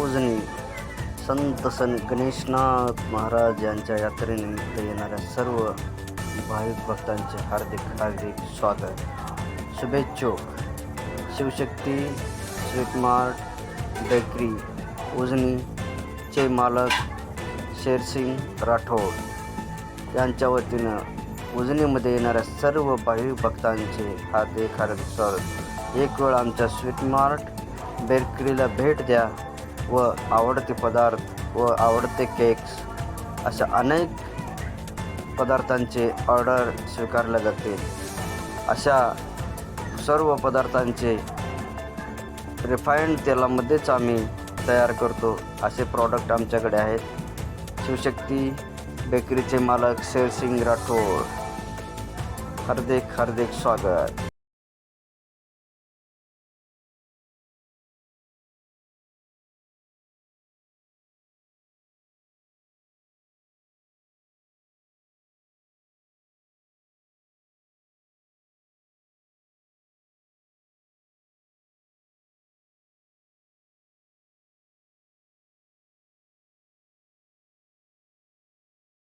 उजनी संत सन गणेशनाथ महाराज यांच्या यात्रेनिमित्त येणाऱ्या सर्व भाविक भक्तांचे हार्दिक हार्दिक स्वागत. शुभेच्छोक Shivshakti sweet mart bakery Ujani चे मालक शेरसिंग राठोड यांच्या वतीनं उजनीमध्ये येणाऱ्या सर्व भाविक भक्तांचे हार्दिक हार्दिक स्वागत. एक वेळ आमच्या स्वीटमार्ट बेकरीला भेट द्या. व आवडते पदार्थ व आवडते केक्स अशा अनेक पदार्थांचे ऑर्डर स्वीकारल्या जाते. अशा सर्व पदार्थांचे रिफाईंड तेलामध्येच आम्ही तयार करतो असे प्रॉडक्ट आमच्याकडे आहेत. शिवशक्ती बेकरीचे मालक शेरसिंग राठोड. हार्दिक हार्दिक स्वागत.